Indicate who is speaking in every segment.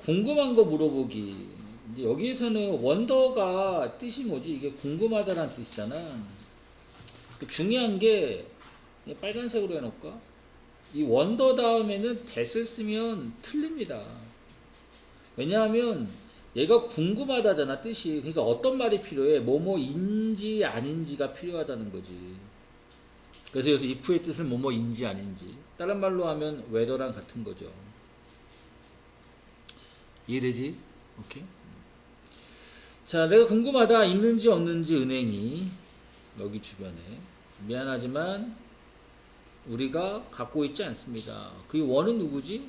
Speaker 1: 궁금한 거 물어보기. 여기에서는 원더가 뜻이 뭐지? 이게 궁금하다라는 뜻이잖아. 중요한 게이 빨간색으로 해놓을까? 이 원더 다음에는 that을 쓰면 틀립니다. 왜냐하면 얘가 궁금하다잖아 뜻이. 그러니까 어떤 말이 필요해? 뭐뭐인지 아닌지가 필요하다는 거지. 그래서 여기서 if의 뜻은 뭐뭐인지 아닌지. 다른 말로 하면 whether랑 같은 거죠. 이해되지? 오케이. 자, 내가 궁금하다. 있는지 없는지 은행이 여기 주변에. 미안하지만 우리가 갖고 있지 않습니다. 그 원은 누구지?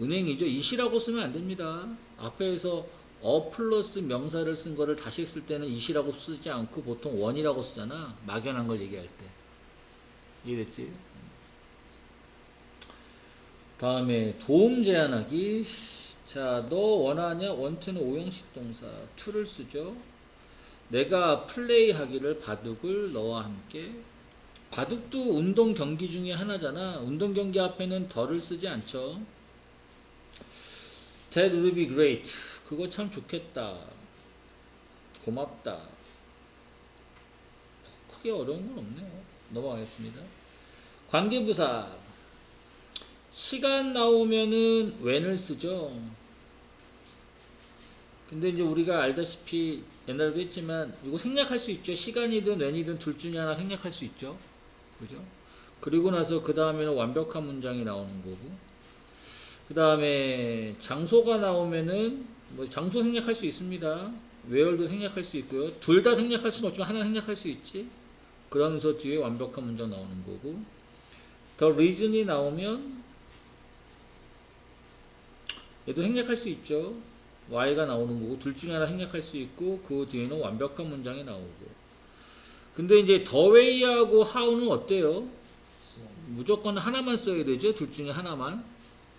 Speaker 1: 은행이죠. 이시라고 쓰면 안 됩니다. 앞에서 어 플러스 명사를 쓴 거를 다시 쓸 때는 이시라고 쓰지 않고 보통 원이라고 쓰잖아. 막연한 걸 얘기할 때. 이해됐지? 다음에 도움 제안하기. 자, 너 원하냐? 원투는 오형식 동사. to를 쓰죠. 내가 플레이하기를 바둑을 너와 함께. 바둑도 운동 경기 중에 하나잖아. 운동 경기 앞에는 덜을 쓰지 않죠. That would be great. 그거 참 좋겠다. 고맙다. 크게 어려운 건 없네요. 넘어가겠습니다. 관계부사. 시간 나오면은 when을 쓰죠. 근데 이제 우리가 알다시피 옛날에도 했지만 이거 생략할 수 있죠. 시간이든 when이든 둘 중에 하나 생략할 수 있죠. 그죠? 그리고 나서 그 다음에는 완벽한 문장이 나오는 거고 그 다음에 장소가 나오면은 뭐 장소 생략할 수 있습니다. 웨얼도 생략할 수 있고요. 둘 다 생략할 수는 없지만 하나 생략할 수 있지. 그러면서 뒤에 완벽한 문장 나오는 거고 더 리즌이 나오면 얘도 생략할 수 있죠. y가 나오는 거고 둘 중에 하나 생략할 수 있고 그 뒤에는 완벽한 문장이 나오고 근데 이제 더 웨이하고 how는 어때요? 무조건 하나만 써야 되죠. 둘 중에 하나만.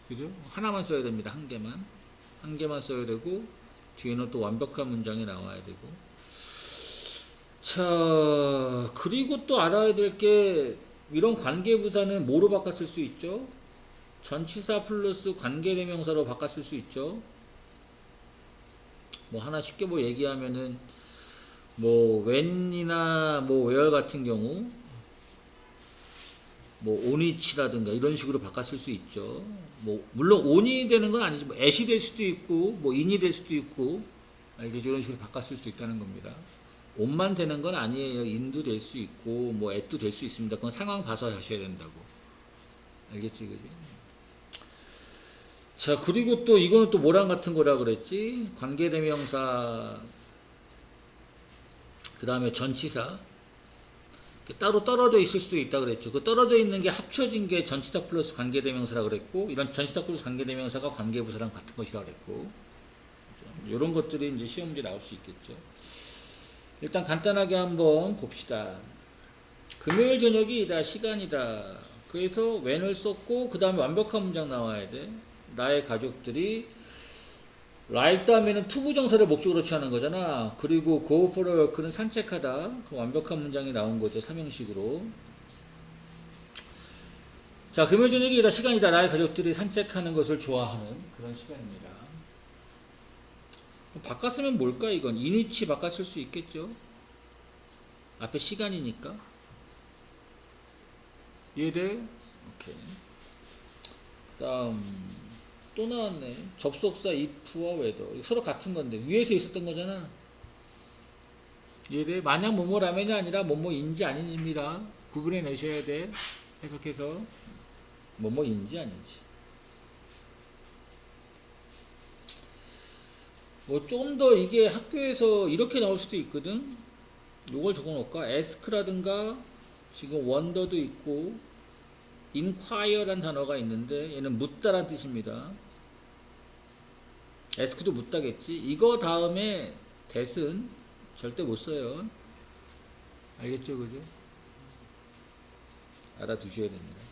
Speaker 1: 그죠? 하나만 써야 됩니다. 한 개만. 한 개만 써야 되고 뒤에는 또 완벽한 문장이 나와야 되고. 자, 그리고 또 알아야 될 게 이런 관계 부사는 뭐로 바꿨을 수 있죠? 전치사 플러스 관계대명사로 바꿨을 수 있죠. 뭐 하나 쉽게 뭐 얘기하면은 뭐 when이나 뭐 where 같은 경우 뭐 on이치라든가 이런 식으로 바꿨을 수 있죠. 뭐 물론 on이 되는 건 아니지 뭐 at이 될 수도 있고 뭐 in이 될 수도 있고 알겠죠? 이런 식으로 바꿨을 수 있다는 겁니다. on만 되는 건 아니에요. in도 될 수 있고 뭐 at도 될 수 있습니다. 그건 상황 봐서 하셔야 된다고. 알겠지, 그지? 자, 그리고 또 이거는 또 뭐랑 같은 거라 그랬지? 관계대명사 그 다음에 전치사 따로 떨어져 있을 수도 있다 그랬죠. 그 떨어져 있는 게 합쳐진 게 전치사 플러스 관계대명사라 그랬고 이런 전치사 플러스 관계대명사가 관계부사랑 같은 것이라 그랬고 이런 것들이 이제 시험 문제 나올 수 있겠죠. 일단 간단하게 한번 봅시다. 금요일 저녁이다 시간이다. 그래서 when을 썼고 그 다음에 완벽한 문장 나와야 돼. 나의 가족들이 라이트 다음에는 투부 정사를 목적으로 취하는 거잖아. 그리고 walk는 산책하다. 그 완벽한 문장이 나온 거죠. 삼형식으로. 자, 금요일 저녁이다 시간이다. 나의 가족들이 산책하는 것을 좋아하는 그런 시간입니다. 바꿨으면 뭘까 이건? 인위치 바꿨을 수 있겠죠. 앞에 시간이니까. 이해돼? 오케이. 그다음 또 나왔네. 접속사 if와 whether. 서로 같은 건데 위에서 있었던 거잖아. 이해돼? 만약 뭐뭐라면이 아니라 뭐뭐인지 아닌지입니다. 구분해 내셔야 돼. 해석해서 뭐뭐인지 아닌지. 뭐 좀 더 이게 학교에서 이렇게 나올 수도 있거든. 요걸 적어 놓을까? ask라든가 지금 wonder도 있고 inquire란 단어가 있는데 얘는 묻다란 뜻입니다. Ask도 묻다겠지. 이거 다음에 that은 절대 못 써요. 알겠죠, 그죠? 알아두셔야 됩니다.